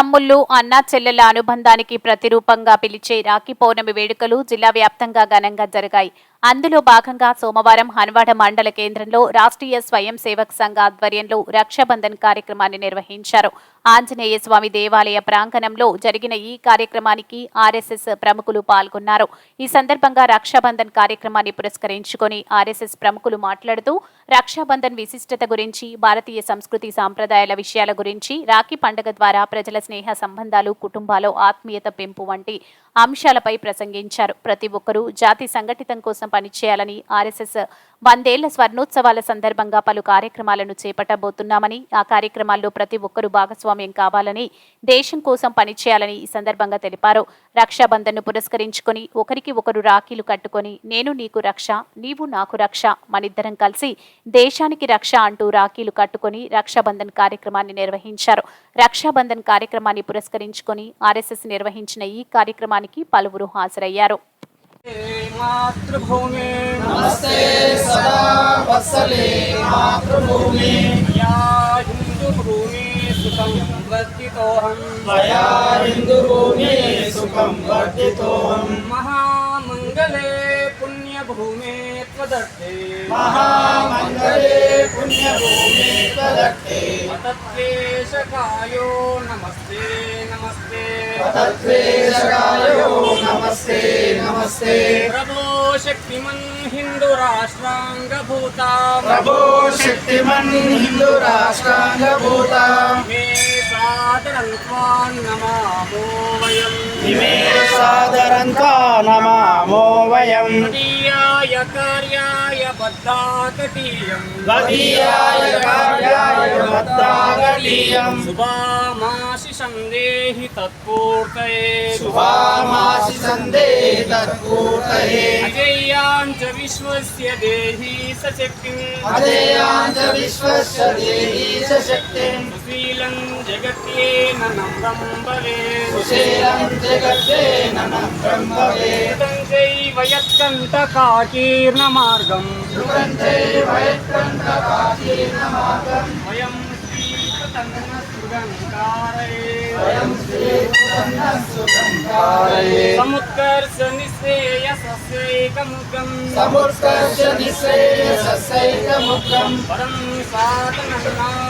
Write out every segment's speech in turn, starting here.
తమ్ముళ్ళు తమ్ముళ్ళు అన్నా చెల్లెల అనుబంధానికి ప్రతిరూపంగా పిలిచే రాఖీ పౌర్ణమి వేడుకలు జిల్లా వ్యాప్తంగా ఘనంగా జరిగాయి. అందులో భాగంగా సోమవారం హన్వాడ మండల కేంద్రంలో రాష్ట్రీయ స్వయం సేవక్ సంఘ ఆధ్వర్యంలో రక్షాబంధన్ కార్యక్రమాన్ని నిర్వహించారు. ఆంజనేయ స్వామి దేవాలయ ప్రాంగణంలో జరిగిన ఈ కార్యక్రమానికి ఆర్ఎస్ఎస్ ప్రముఖులు పాల్గొన్నారు. ఈ సందర్భంగా రక్షాబంధన్ కార్యక్రమాన్ని పురస్కరించుకొని ఆర్ఎస్ఎస్ ప్రముఖులు మాట్లాడుతూ రక్షాబంధన్ విశిష్టత గురించి భారతీయ సంస్కృతి సాంప్రదాయాల విషయాల గురించి రాఖీ పండుగ ద్వారా ప్రజల స్నేహ సంబంధాలు కుటుంబాలు ఆత్మీయత పెంపు వంటి అంశాలపై ప్రసంగించారు. ప్రతి ఒక్కరూ జాతి సంఘటితం కోసం పనిచేయాలని ఆర్ఎస్ఎస్ వందేళ్ళ స్వర్ణోత్సవాల సందర్భంగా పలు కార్యక్రమాలను చేపట్టబోతున్నామని ఆ కార్యక్రమాల్లో ప్రతి ఒక్కరూ భాగస్వామ్యం కావాలని దేశం కోసం పనిచేయాలని ఈ సందర్భంగా తెలిపారు. రక్షాబంధన్ను పురస్కరించుకొని ఒకరికి ఒకరు రాఖీలు కట్టుకొని నేను నీకు రక్ష నీవు నాకు రక్ష మనిద్దరం కలిసి దేశానికి రక్ష అంటూ రాఖీలు కట్టుకొని రక్షాబంధన్ కార్యక్రమాన్ని నిర్వహించారు. రక్షాబంధన్ కార్యక్రమాన్ని పురస్కరించుకొని ఆర్ఎస్ఎస్ నిర్వహించిన ఈ కార్యక్రమానికి పలువురు హాజరయ్యారు. మహామంగళే పుణ్యభూమి త్వదట్టే हिन्दुभूमि सुखं वर्धितोऽहं मया हिन्दुभूमि सुखं वर्धितोऽहम् महामङ्गले पुण्यभूमे त्वदर्थे महामङ्गले पुण्यभूमि त्वदत्ते तत्त्वेशकायो नमस्ते नमस्ते तत्त्वेशकायो नमस्ते नमस्ते प्रभो शक्तिमन् हिन्दुराष्ट्राङ्गभूता प्रभो शक्तिमन् हिन्दुराष्ट्राङ्गभूता मे सादरं त्वां नमामो वयम् इमे सादरन्ता नमामो वयम् त्वदीयाय कार्याय बद्धाकटीयम्। त्वदीयाय कार्याय मद्दागलीयम् शुभामाशि सन्देहि तत्पूर्तये। शुभामासि सन्देहि तत्पूर्तये। अजय्याञ्च विश्वस्य देहि सशक्तिम् अधेयाञ्च विश्वस्य देहि स कुशीलं जगत्येन नम्रं भवेत् कुशीलं जगत्येन नम्रं भवेत् चैव यत्कण्टकाकीर्णमार्गं ध्रुवं चैव यत्कण्टकाकीर्णमार्गं वयं समुत्कर्ष निःश्रेय सस्यैकमुखम् समुत्कर्ष निःश्रेय सस्यैकमुखम् परं साधनम्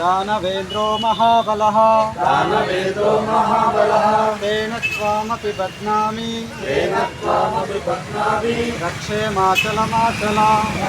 दानवेन्द्रो महाबलः दानवेदो महाबलः तेन त्वामपि बध्नामि तेन त्वामपि बध्नामि రక్షే మాచలమాచల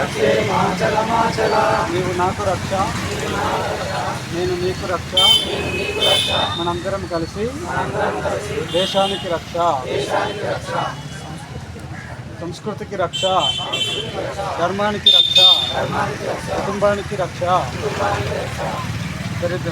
रक्षे माचलमाचल నీవు నాకు రక్ష నేను నీకు రక్ష మనందరం కలిసి దేశానికి రక్ష संस्कृति की रक्षा धर्मा की रक्षा कुटा की रक्षा। दरिद्र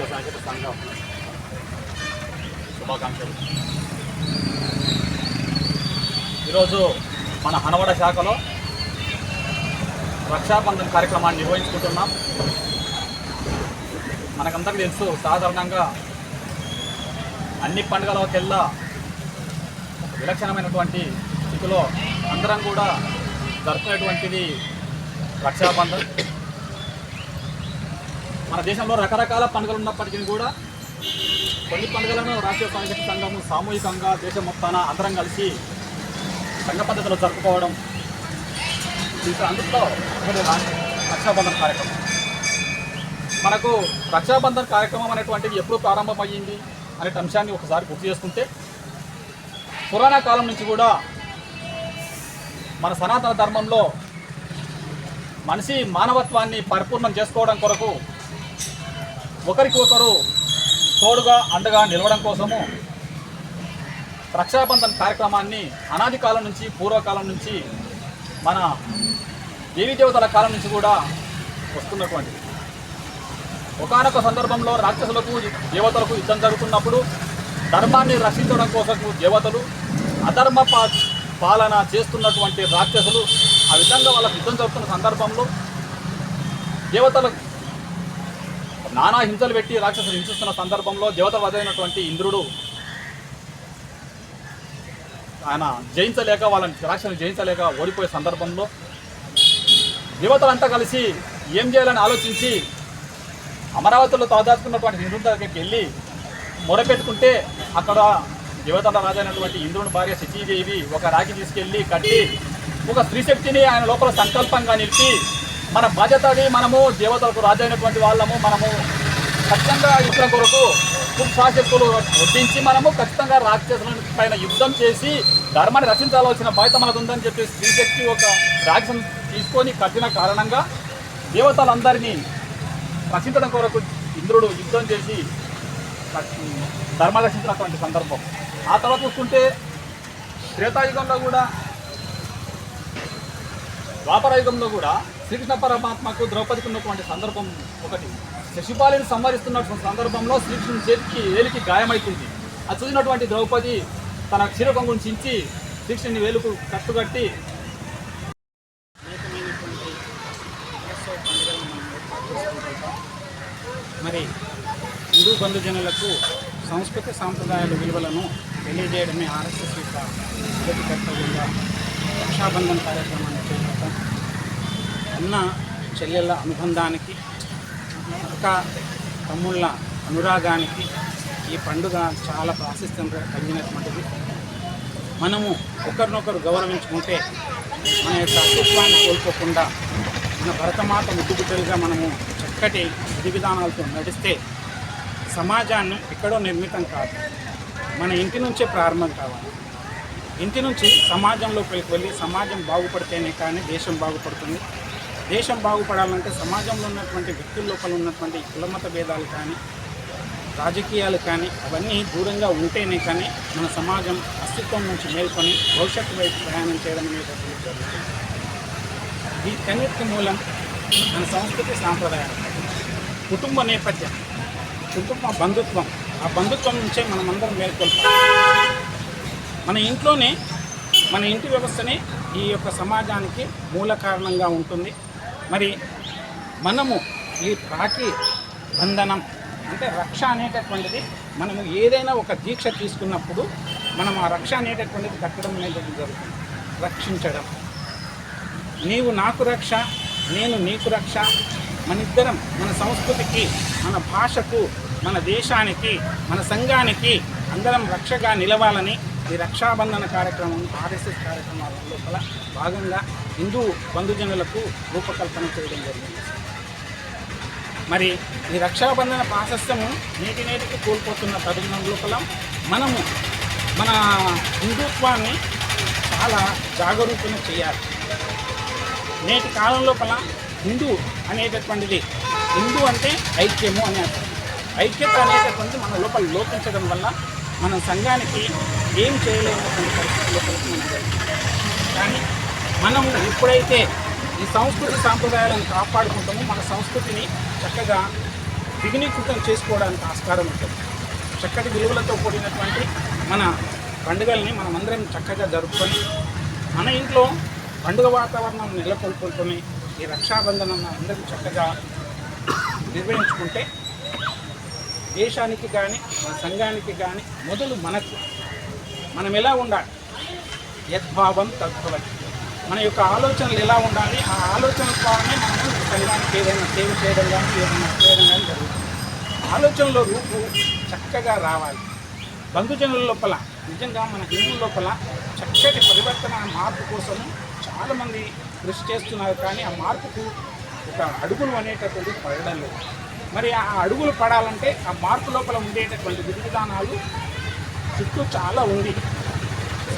రాష్ట్ర సంఘం. శుభాకాంక్షలు. ఈరోజు మన హనవడ శాఖలో రక్షాబంధన్ కార్యక్రమాన్ని నిర్వహించుకుంటున్నాం. మనకందరికీ తెలుసు సాధారణంగా అన్ని పండుగలకెల్లా విలక్షణమైనటువంటి స్థితిలో అందరం కూడా జరుపుకునేటువంటిది రక్షాబంధన్. మన దేశంలో రకరకాల పండుగలు ఉన్నప్పటికీ కూడా కొన్ని పండుగలను రాష్ట్రీయ సాంఘిక సంఘం సామూహికంగా దేశం మొత్తాన అందరం కలిసి సంఘ పద్ధతిలో జరుపుకోవడం ఇంకా అందులో రక్షాబంధన రక్షాబంధన్ కార్యక్రమం. మనకు రక్షాబంధన్ కార్యక్రమం అనేటువంటిది ఎప్పుడు ప్రారంభమయ్యింది అనే అంశాన్ని ఒకసారి గుర్తు చేసుకుంటే పురాణ కాలం నుంచి కూడా మన సనాతన ధర్మంలో మనిషి మానవత్వాన్ని పరిపూర్ణం చేసుకోవడం కొరకు ఒకరికి ఒకరు తోడుగా అండగా నిలవడం కోసము రక్షాబంధన్ కార్యక్రమాన్ని అనాది కాలం నుంచి పూర్వకాలం నుంచి మన దేవీ దేవతల కాలం నుంచి కూడా వస్తున్నటువంటి. ఒకనొక సందర్భంలో రాక్షసులకు దేవతలకు యుద్ధం జరుగుతున్నప్పుడు ధర్మాన్ని రక్షించడం కోసం దేవతలు అధర్మ పాలన చేస్తున్నటువంటి రాక్షసులు ఆ విధంగా వాళ్ళకు యుద్ధం జరుగుతున్న సందర్భంలో దేవతలు నానా హింసలు పెట్టి రాక్షసులు హింసిస్తున్న సందర్భంలో దేవత వదైనటువంటి ఇంద్రుడు ఆయన జయించలేక వాళ్ళని రాక్షసులు జయించలేక ఓడిపోయే సందర్భంలో దేవతలంతా కలిసి ఏం చేయాలని ఆలోచించి అమరావతిలో తాదాచుకున్నటువంటి ఇంద్రుడి దగ్గరికి వెళ్ళి మొరపెట్టుకుంటే అక్కడ దేవతల రాజైనటువంటి ఇంద్రుని భార్య శచీదేవి ఒక రాగి తీసుకెళ్ళి కట్టి ఒక స్త్రీ శక్తిని ఆయన లోపల సంకల్పంగా నిలిపి మన బాధ్యతది మనము దేవతలకు రాజైనటువంటి వాళ్ళము మనము ఖచ్చితంగా యుద్ధం కొరకు సాశక్తులు వడ్డించి మనము ఖచ్చితంగా రాక్షసుల పైన యుద్ధం చేసి ధర్మాన్ని రక్షించాల్సిన బాధ్యత మనకు ఉందని చెప్పి శ్రీశక్తి ఒక రాక్షసం తీసుకొని కట్టిన కారణంగా దేవతలందరినీ రక్షించడం కొరకు ఇంద్రుడు యుద్ధం చేసి ధర్మ రక్షించినటువంటి సందర్భం. ఆ తర్వాత చూసుకుంటే త్రేతాయుగంలో కూడా ద్వాపరయుగంలో కూడా శ్రీకృష్ణ పరమాత్మకు ద్రౌపదికి ఉన్నటువంటి సందర్భం ఒకటి. శశిపాలిని సంహరిస్తున్నటువంటి సందర్భంలో శ్రీకృష్ణుని చేతికి ఏలికి గాయమవుతుంది అది చూసినటువంటి ద్రౌపది తన క్షీరకొంగుని చించి శ్రీకృష్ణుని వేలుకు కట్టుకట్టి మరి హిందూ బంధుజనులకు సంస్కృతి సాంప్రదాయాల విలువలను తెలియజేయడమే ఆర్ఎస్ఎస్ యొక్క మొదటి కర్తవ్యంగా రక్షాబంధన్ కార్యక్రమాన్ని అన్న చెల్లెళ్ళ అనుబంధానికి అక్క తమ్ముళ్ళ అనురాగానికి ఈ పండుగ చాలా ప్రాశస్త్యం కలిగినటువంటిది. మనము ఒకరినొకరు గౌరవించుకుంటే మన యొక్క అస్తిత్వాన్ని కోల్పోకుండా మన భరతమాత ముద్దుబిడ్డలుగా మనము చక్కటి విధి విధానాలతో నడిస్తే సమాజాన్ని ఎక్కడో నిర్మితం కాదు. మన ఇంటి నుంచే ప్రారంభం కావాలి. ఇంటి నుంచి సమాజంలోకి వెళ్ళి సమాజం బాగుపడితేనే కానీ దేశం బాగుపడుతుంది. దేశం బాగుపడాలంటే సమాజంలో ఉన్నటువంటి వ్యక్తుల లోపల ఉన్నటువంటి కులమత భేదాలు కానీ రాజకీయాలు కానీ అవన్నీ దూరంగా ఉంటేనే కానీ మన సమాజం అస్తిత్వం నుంచి మేల్కొని భవిష్యత్తు వైపు ప్రయాణం చేయడం అనేటటువంటి జరుగుతుంది. వీటన్నిటికి మూలం మన సంస్కృతి సాంప్రదాయాలు. కుటుంబ నేపథ్యం కుటుంబ బంధుత్వం. ఆ బంధుత్వం నుంచే మనమందరం మేల్కొల్పాలి మన ఇంట్లోనే మన ఇంటి వ్యవస్థనే ఈ యొక్క సమాజానికి మూల కారణంగా ఉంటుంది. మరి మనము ఈ రాఖీ బంధనం అంటే రక్ష అనేటటువంటిది మనము ఏదైనా ఒక దీక్ష తీసుకున్నప్పుడు మనం ఆ రక్ష అనేటటువంటిది కట్టడం అనేది జరుగుతుంది. రక్షించడం. నీవు నాకు రక్ష నేను నీకు రక్ష మన ఇద్దరం మన సంస్కృతికి మన భాషకు మన దేశానికి మన సంఘానికి అందరం రక్షగా నిలవాలని ఈ రక్షాబంధన కార్యక్రమం ఆర్ఎస్ఎస్ కార్యక్రమాల లోపల భాగంగా హిందూ బంధుజనులకు రూపకల్పన చేయడం జరిగింది. మరి ఈ రక్షాబంధన ప్రాశస్త్యము నేటి నేటికి కోల్పోతున్న తరుణం లోపల మనము మన హిందుత్వాన్ని చాలా జాగరూకత చేయాలి. నేటి కాలం లోపల హిందూ అనేటటువంటిది హిందూ అంటే ఐక్యము అని అర్థం. ఐక్యత అనేటటువంటిది మన లోపల లోపించడం వల్ల మన సంఘానికి ఏం చేయలేనటువంటి పరిస్థితి లోపలికి మనం కానీ మనము ఎప్పుడైతే ఈ సంస్కృతి సాంప్రదాయాలను కాపాడుకుంటామో మన సంస్కృతిని చక్కగా విఘ్నీకృతం చేసుకోవడానికి ఆస్కారం ఉంటుంది. చక్కటి విలువలతో కూడినటువంటి మన పండుగల్ని మనమందరం చక్కగా జరుపుకొని మన ఇంట్లో పండుగ వాతావరణం నెలకొల్పుకొని ఈ రక్షాబంధనం అందరూ చక్కగా నిర్వహించుకుంటే దేశానికి కానీ మన సంఘానికి కానీ మొదలు మనకు. మనం ఎలా ఉండాలి? యద్భావం తద్భవతి. మన యొక్క ఆలోచనలు ఎలా ఉండాలి? ఆ ఆలోచనల ద్వారానే మనం సంఘానికి ఏదైనా సేవ చేయడం కానీ ఏదైనా చేయడం కానీ జరుగుతుంది. ఆలోచనలో రూపు చక్కగా రావాలి. బంధుజనుల లోపల నిజంగా మన హిందువుల లోపల చక్కటి పరివర్తన మార్పు కోసం చాలామంది కృషి చేస్తున్నారు. కానీ ఆ మార్పుకు ఒక అడుగులు అనేటటువంటి పడడం లేదు. మరి ఆ అడుగులు పడాలంటే ఆ మార్పు లోపల ఉండేటటువంటి విధి విధానాలు చుట్టూ చాలా ఉంది.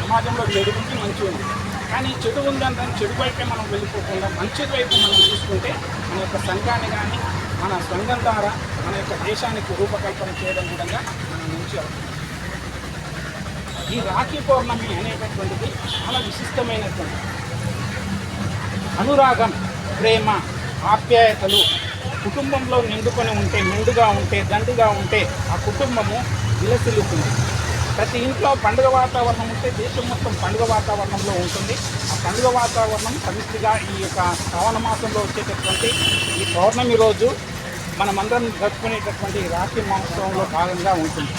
సమాజంలో చెడు ఉంది మంచి ఉంది. కానీ చెడు ఉందంటే చెడు వైపే మనం వెళ్ళిపోకుండా మంచి వైపు మనం చూసుకుంటే మన యొక్క సంఘాన్ని కానీ మన సంఘం ద్వారా మన యొక్క దేశానికి రూపకల్పన చేయడం కూడా మనం మంచి అవుతుంది ఈ రాఖీ పౌర్ణమి అనేటటువంటిది చాలా విశిష్టమైనటువంటి అనురాగం ప్రేమ ఆప్యాయతలు కుటుంబంలో నిండుకొని ఉంటే నిండుగా ఉంటే దండుగా ఉంటే ఆ కుటుంబము విలసిల్లుతుంది. ప్రతి ఇంట్లో పండుగ వాతావరణం ఉంటే దేశం మొత్తం పండుగ వాతావరణంలో ఉంటుంది. ఆ పండుగ వాతావరణం సమిష్టిగా ఈ యొక్క శ్రావణ మాసంలో వచ్చేటటువంటి ఈ పౌర్ణమి రోజు మనమందరం జరుపుకునేటటువంటి రాఖీ మహోత్సవంలో భాగంగా ఉంటుంది.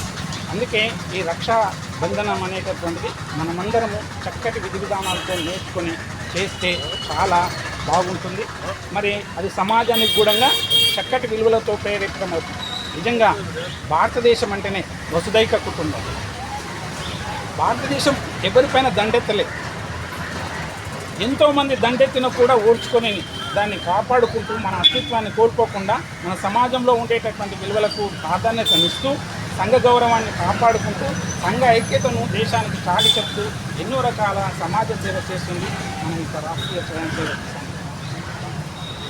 అందుకే ఈ రక్షా బంధనం అనేటటువంటిది మనమందరము చక్కటి విధి విధానాలతో నేర్చుకొని చేస్తే చాలా బాగుంటుంది. మరి అది సమాజానికి కూడా చక్కటి విలువలతో ప్రేరేపితమవుతుంది. నిజంగా భారతదేశం అంటేనే వసుదైక కుటుంబం. భారతదేశం ఎవరిపైన దండెత్తలేదు. ఎంతోమంది దండెత్తిన కూడా ఓడ్చుకొని దాన్ని కాపాడుకుంటూ మన అస్తిత్వాన్ని కోల్పోకుండా మన సమాజంలో ఉండేటటువంటి విలువలకు ప్రాధాన్యతనిస్తూ సంఘ గౌరవాన్ని కాపాడుకుంటూ సంఘ ఐక్యతను దేశానికి చాటి చెప్తూ ఎన్నో రకాల సమాజ సేవ చేస్తుంది మనం ఇక రాష్ట్రీయ స్వయం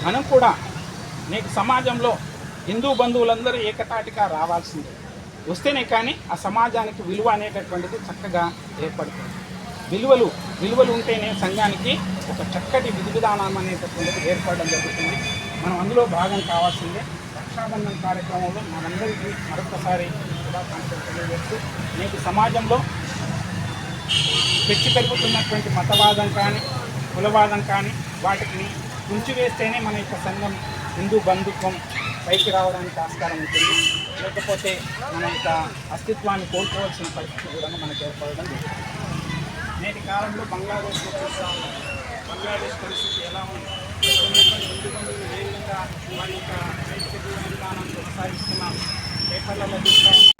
మనం కూడా నీకు సమాజంలో హిందూ బంధువులందరూ ఏకతాటిగా రావాల్సిందే. వస్తేనే కానీ ఆ సమాజానికి విలువ అనేటటువంటిది చక్కగా ఏర్పడుతుంది. విలువలు విలువలు ఉంటేనే సంఘానికి ఒక చక్కటి విధి విధానం అనేటటువంటిది ఏర్పడడం జరుగుతుంది. మనం అందులో భాగం కావాల్సిందే. రక్షాబంధన కార్యక్రమంలో మనందరికీ మరొకసారి తెలియజేస్తూ నేటి సమాజంలో పెచ్చి పెరుగుతున్నటువంటి మతవాదం కానీ కులవాదం కానీ వాటిని తుంచివేస్తేనే మన యొక్క సంఘం హిందూ బంధుత్వం పైకి రావడానికి ఆస్కారం ఉంటుంది. లేకపోతే మన యొక్క అస్తిత్వాన్ని కోల్పోవాల్సిన పరిస్థితి కూడా మనకు ఏర్పడడం జరుగుతుంది నేటి కాలంలో బంగ్లాదేశ్లో చూస్తా బంగ్లాదేశ్ పరిస్థితి ఎలా ఉంది? ఏ విధంగా వారి యొక్క నైతిక జీవన విధానాన్ని కొనసాగిస్తున్నారు పేపర్లలో చూస్తాము